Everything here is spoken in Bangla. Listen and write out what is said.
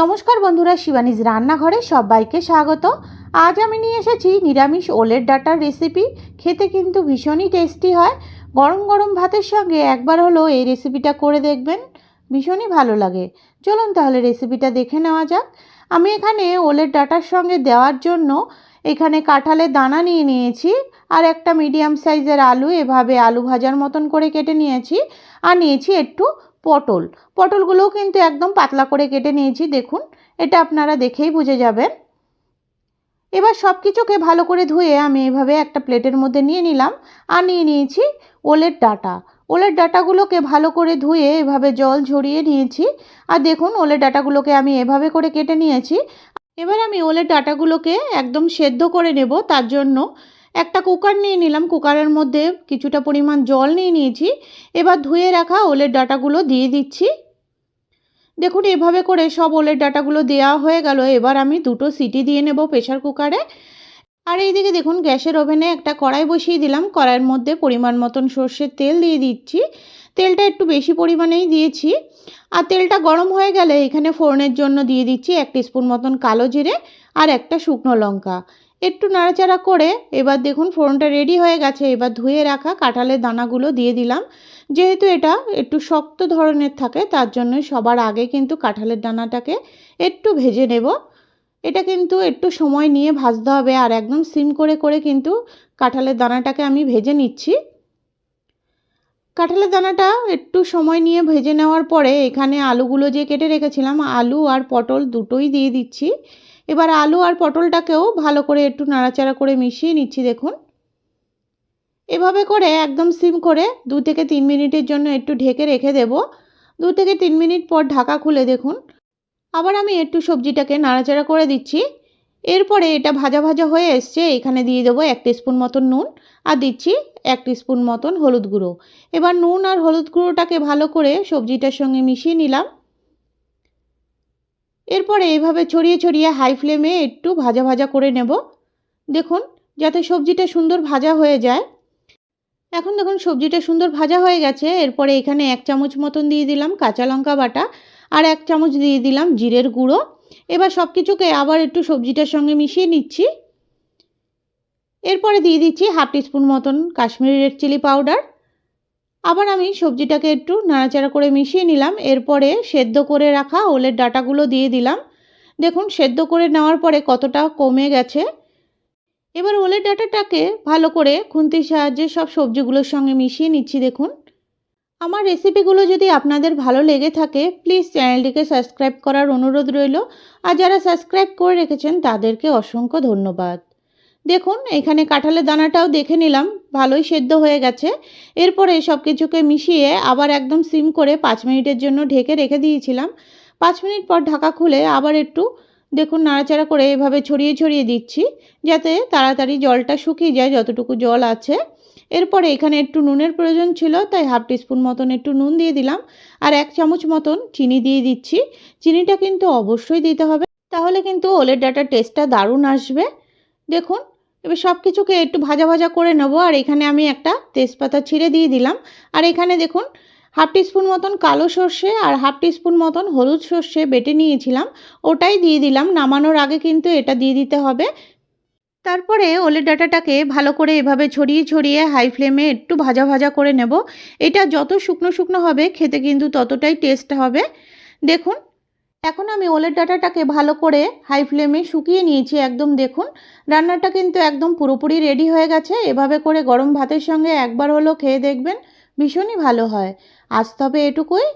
নমস্কার বন্ধুরা, শিবানীজ রান্নাঘরে সবাইকে স্বাগত। আজ আমি নিয়ে এসেছি নিরামিষ ওলের ডাটার রেসিপি খেতে কিন্তু ভীষণই টেস্টি হয়। গরম গরম ভাতের সঙ্গে একবার হলো এই রেসিপিটা করে দেখবেন, ভীষণই ভালো লাগে। চলুন তাহলে রেসিপিটা দেখে নেওয়া যাক। আমি এখানে ওলের ডাটার সঙ্গে দেওয়ার জন্য এখানে কাঁঠালের দানা নিয়ে নিয়েছি আর একটা মিডিয়াম সাইজের আলু, এভাবে আলু ভাজার মতন করে কেটে নিয়েছি। আর নিয়েছি একটু পটল। পটলগুলোও কিন্তু একদম পাতলা করে কেটে নিয়েছি, দেখুন। এটা আপনারা দেখেই বুঝে যাবেন। এবার সব কিছুকে ভালো করে ধুয়ে আমি এভাবে একটা প্লেটের মধ্যে নিয়ে নিলাম আর নিয়ে নিয়েছি ওলের ডাটা। ওলের ডাটাগুলোকে ভালো করে ধুয়ে এভাবে জল ঝরিয়ে নিয়েছি। আর দেখুন, ওলের ডাটাগুলোকে আমি এভাবে করে কেটে নিয়েছি। এবার আমি ওলের ডাটাগুলোকে একদম সেদ্ধ করে নেব, তার জন্য একটা কুকার নিয়ে নিলাম। কুকারের মধ্যে কিছুটা পরিমাণ জল নিয়ে নিয়েছি। এবার ধুয়ে রাখা ওলের ডাটাগুলো দিয়ে দিচ্ছি। দেখুন, এভাবে করে সব ওলের ডাটাগুলো দেওয়া হয়ে গেল। এবার আমি দুটো সিটি দিয়ে নেব প্রেশার কুকারে আর এইদিকে দেখুন, গ্যাসের ওভেনে একটা কড়াই বসিয়ে দিলাম। কড়াইয়ের মধ্যে পরিমাণ মতন সর্ষের তেল দিয়ে দিচ্ছি। তেলটা একটু বেশি পরিমাণেই দিয়েছি। আর তেলটা গরম হয়ে গেলে এখানে ফোড়নের জন্য দিয়ে দিচ্ছি এক স্পুন মতন কালো জিরে আর একটা শুকনো লঙ্কা। একটু নাড়াচাড়া করে এবার দেখুন ফোড়নটা রেডি হয়ে গেছে। এবার ধুয়ে রাখা কাঁঠালের দানাগুলো দিয়ে দিলাম। যেহেতু এটা একটু শক্ত ধরনের থাকে, তার জন্য সবার আগে কিন্তু কাঁঠালের দানাটাকে একটু ভেজে নেব। এটা কিন্তু একটু সময় নিয়ে ভাজতে হবে আর একদম সিম করে করে কিন্তু কাঁঠালের দানাটাকে আমি ভেজে নিচ্ছি। কাঁঠালের দানাটা একটু সময় নিয়ে ভেজে নেওয়ার পরে এখানে আলুগুলো যে কেটে রেখেছিলাম, আলু আর পটল দুটোই দিয়ে দিচ্ছি। এবার আলু আর পটলটাকেও ভালো করে একটু নাড়াচাড়া করে মিশিয়ে নিচ্ছি, দেখুন। এভাবে করে একদম সিম করে দু থেকে তিন মিনিটের জন্য একটু ঢেকে রেখে দেব। দু থেকে তিন মিনিট পর ঢাকা খুলে দেখুন। আবার আমি একটু সবজিটাকে নাড়াচাড়া করে দিচ্ছি। এরপরে এটা ভাজা ভাজা হয়ে এসছে, এখানে দিয়ে দেবো এক স্পুন মতন নুন আর দিচ্ছি এক স্পুন মতন হলুদ গুঁড়ো। এবার নুন আর হলুদ গুঁড়োটাকে ভালো করে সবজিটার সঙ্গে মিশিয়ে নিলাম। এরপরে এভাবে ছড়িয়ে ছড়িয়ে হাই ফ্লেমে একটু ভাজা ভাজা করে নেব। দেখুন, যাতে সবজিটা সুন্দর ভাজা হয়ে যায়। এখন দেখুন, সবজিটা সুন্দর ভাজা হয়ে গেছে। এরপরে এখানে এক চামচ মতন দিয়ে দিলাম কাঁচা লঙ্কা বাটা আর এক চামচ দিয়ে দিলাম জিরের গুঁড়ো। এবার সব কিছুকে আবার একটু সবজিটার সঙ্গে মিশিয়ে নিচ্ছি। এরপরে দিয়ে দিচ্ছি হাফ টিস্পুন মতন কাশ্মীরি রেড চিলি পাউডার। আবার আমি সবজিটাকে একটু নাড়াচাড়া করে মিশিয়ে নিলাম। এরপরে সেদ্ধ করে রাখা ওলের ডাটাগুলো দিয়ে দিলাম। দেখুন, সেদ্ধ করে নেওয়ার পরে কতটা কমে গেছে। এবার ওলের ডাটাটাকে ভালো করে খুন্তির সাহায্যে সব সবজিগুলোর সঙ্গে মিশিয়ে নিচ্ছি, দেখুন। আমার রেসিপিগুলো যদি আপনাদের ভালো লেগে থাকে, প্লিজ চ্যানেলটিকে সাবস্ক্রাইব করার অনুরোধ রইল। আর যারা সাবস্ক্রাইব করে রেখেছেন, তাদেরকে অসংখ্য ধন্যবাদ। দেখুন, এখানে কাঁঠালের দানাটাও দেখে নিলাম, ভালোই সেদ্ধ হয়ে গেছে। এরপরে সব কিছুকে মিশিয়ে আবার একদম সিম করে পাঁচ মিনিটের জন্য ঢেকে রেখে দিয়েছিলাম। পাঁচ মিনিট পর ঢাকা খুলে আবার একটু দেখুন নাড়াচাড়া করে এভাবে ছড়িয়ে ছড়িয়ে দিচ্ছি, যাতে তাড়াতাড়ি জলটা শুকিয়ে যায় যতটুকু জল আছে। এরপরে এখানে একটু নুনের প্রয়োজন ছিল, তাই হাফ টিস্পুন মতন একটু নুন দিয়ে দিলাম আর এক চামচ মতন চিনি দিয়ে দিচ্ছি। চিনিটা কিন্তু অবশ্যই দিতে হবে, তাহলে কিন্তু ওলের ডাটার টেস্টটা দারুণ আসবে। দেখুন এবার সব কিছুকে একটু ভাজা ভাজা করে নেব, আর এখানে আমি একটা তেজপাতা ছিঁড়ে দিয়ে দিলাম। আর এখানে দেখুন, হাফ টিস্পুন মতন কালো সর্ষে আর হাফ টিস্পুন মতন হলুদ সর্ষে বেটে নিয়েছিলাম। ওটাই দিয়ে দিলাম, নামানোর আগে কিন্তু এটা দিয়ে দিতে হবে। তারপরে ওলের ডাটাটাকে ভালো করে এভাবে ছড়িয়ে ছড়িয়ে হাই ফ্লেমে একটু ভাজা ভাজা করে নেব। এটা যত শুকনো শুকনো হবে, খেতে কিন্তু ততটাই টেস্ট হবে। দেখুন এখন আমি ওলের ডাটাটাকে ভালো করে হাই ফ্লেমে শুকিয়ে নিয়েছি, একদম দেখুন। রান্নাটা কিন্তু একদম পুরোপুরি রেডি হয়ে গেছে। এভাবে করে গরম ভাতের সঙ্গে একবার হলো খেয়ে দেখবেন, ভীষণই ভালো হয়। আজ তবে এটুকুই।